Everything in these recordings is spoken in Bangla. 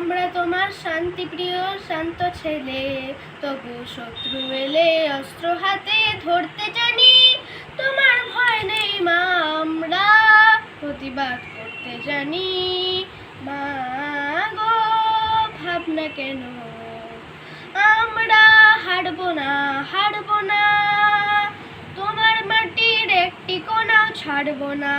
আমরা তোমার শান্তিপ্রিয়, শান্ত ছেলে। তবু শত্রু এলে অস্ত্র হাতে ধরতে জানি। তোমার ভয় নেই মা, আমরা প্রতিবাদ করতে জানি। মা গো, ভাবনা কেন? আমরা হারবো না হারবো না। তোমার মাটির একটি কোনাও ছাড়বো না।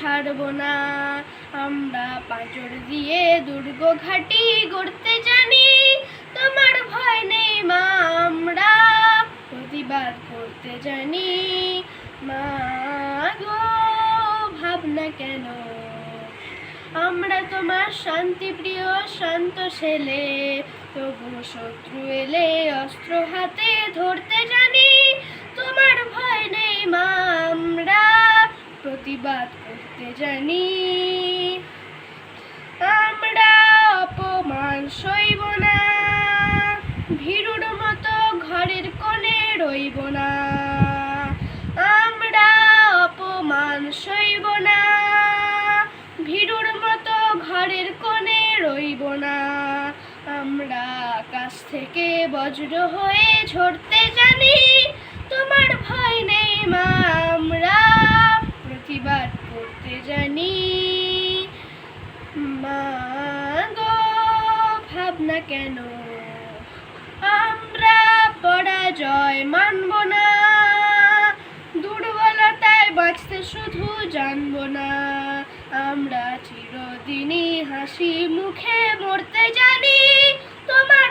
ছাড়বো না। আমরা পাঁচর দিয়ে দুর্গ ঘাটি গড়তে জানি। তোমার ভয় নেই মা, আমরা প্রতিবাদ করতে জানি। মা গো ভাবনা কেন। আমরা তোমার শান্তিপ্রিয় শান্ত ছেলে। তবু শত্রু এলে অস্ত্র হাতে ধরতে জানি। তোমার ভয় নেই মা, আমরা প্রতিবাদ জানি, আমরা অপমান সইব না, ভীরুর মতো ঘরের কোণে রইব না। আমরা অপমান সইব না, ভীরুর মতো ঘরের কোণে রইব না। আমরা আকাশ থেকে বজ্র হয়ে ঝরতে ভাবনা কেন? আমরা পরাজয় মানব না। দুর্বলতায় বাঁচতে শুধু জানব না। আমরা চিরদিনই হাসি মুখে মরতে জানি। তোমার